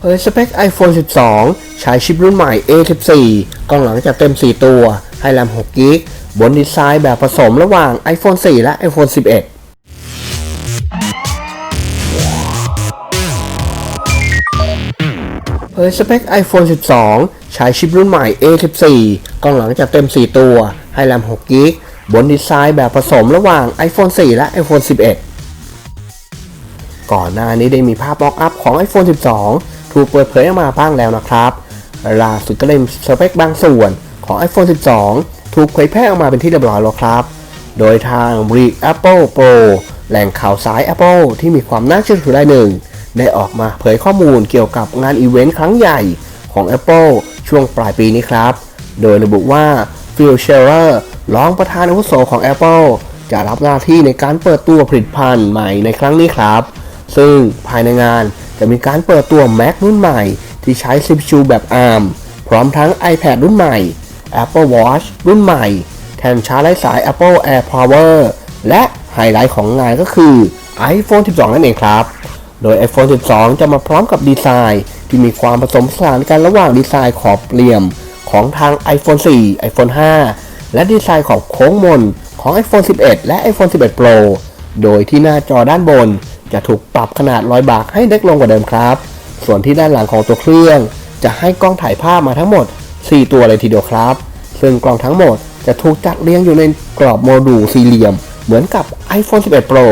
เผยสเปค iPhone 12 ใช้ชิปรุ่นใหม่ A14 กล้องหลังจะเต็ม 4 ตัว ให้แรม6กิกบนดีไซน์แบบผสมระหว่าง iPhone 4 และ iPhone 11เผยสเปค iPhone 12 ใช้ชิปรุ่นใหม่ A14 กล้องหลังจะเต็ม 4 ตัว ให้แรม6กิกบนดีไซน์แบบผสมระหว่าง iPhone 4 และ iPhone 11 ก่อนหน้านี้ได้มีภาพ mock up ของ iPhone 12 ถูกเปิดเผยออกมาบ้างแล้วนะครับล่าสุดก็ได้มีสเปคบางส่วนของ iPhone 12 ถูกเผยแพร่ออกมาเป็นที่เรียบร้อยแล้วครับ โดยทาง r e Apple Pro แหล่งข่าวสาย Apple ที่มีความน่าเชื่อถือรายหนึ่ง ได้ออกมาเผยข้อมูลเกี่ยวกับงานอีเวนต์ครั้งใหญ่ของ Apple ช่วงปลายปีนี้ครับ โดยระบุว่า Phil Schiller รองประธานอาวุโสของ Apple จะรับหน้าที่ในการเปิดตัวผลิตภัณฑ์ใหม่ในครั้งนี้ครับ ซึ่งภายในงาน จะมีการเปิดตัว Mac รุ่นใหม่ ที่ใช้ CPU แบบ ARM พร้อมทั้ง iPad รุ่นใหม่ Apple Watch รุ่นใหม่ แทนชาร์จไร้สาย Apple Air Power และไฮไลท์ของงานก็คือ iPhone 12 นั่นเองครับ โดย iPhone 12 จะมาพร้อมกับดีไซน์ที่มีความผสมผสานกันระหว่างดีไซน์ขอบเหลี่ยมของทาง iPhone 4 iPhone 5 และดีไซน์ของโค้งมนของ iPhone 11 และ iPhone 11 Pro โดยที่หน้าจอด้านบน จะถูกปรับขนาดรอยบากให้เล็กลงกว่าเดิมครับ ส่วนที่ด้านหลังของตัวเครื่อง จะให้กล้องถ่ายภาพมาทั้งหมด 4 ตัวเลยทีเดียวครับ ซึ่งกล้องทั้งหมดจะถูกจัดเรียงอยู่ในกรอบโมดูลสี่เหลี่ยม เหมือนกับ iPhone 11 Pro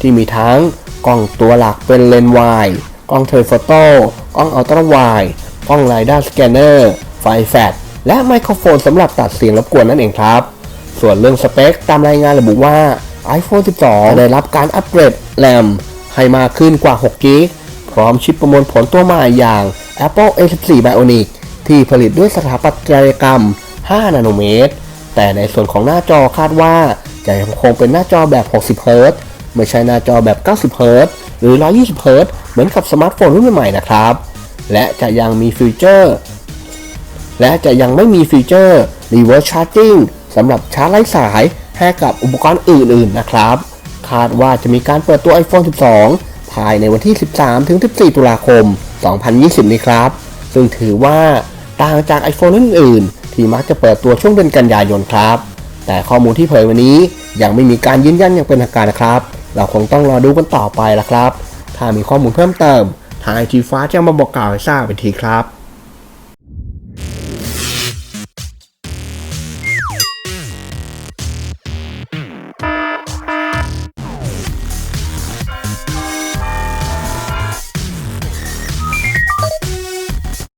ที่มีทั้งกล้องตัวหลักเป็นเลนส์วายกล้องเทเลโฟโต้กล้องอัลตร้าไวด์กล้องไรด้าสแกนเนอร์ไฟแฟลชและไมโครโฟนสำหรับตัดเสียงรบกวนนั่นเองครับ ส่วนเรื่องสเปคตามรายงานระบุว่า iPhone 12 จะได้รับการอัปเกรดแรม ให้มากขึ้นกว่า6กิกพร้อมชิปประมวลผลตัวใหม่อย่าง Apple A14 Bionic ที่ผลิตด้วยสถาปัตยกรรม 5 นาโนเมตร แต่ในส่วนของหน้าจอคาดว่าจะยังคงเป็นหน้าจอแบบ 60เฮิรตซ์ไม่ใช่หน้าจอแบบ 90เฮิรตซ์หรือ 120เฮิรตซ์เหมือนกับสมาร์ทโฟนรุ่นใหม่ๆนะครับ และจะยังมีฟีเจอร์ และจะยังไม่มีฟีเจอร์ reverse charging สำหรับชาร์จไร้สายให้กับอุปกรณ์อื่นๆนะครับ คาดว่าจะมีการเปิดตัว iPhone 12 ภายในวันที่ 13-14 ตุลาคม 2020 นี้ครับ ซึ่งถือว่าต่างจาก iPhone อื่นๆที่มักจะเปิดตัวช่วงเดือนกันยายนครับ แต่ข้อมูลที่เผยวันนี้ยังไม่มีการยืนยันอย่างเป็นทางการนะครับ เราคงต้องรอดูกันต่อไปละครับ ถ้ามีข้อมูลเพิ่มเติมทางไอทีฟ้าจะมาบอกกล่าวให้ทราบเป็นทีครับ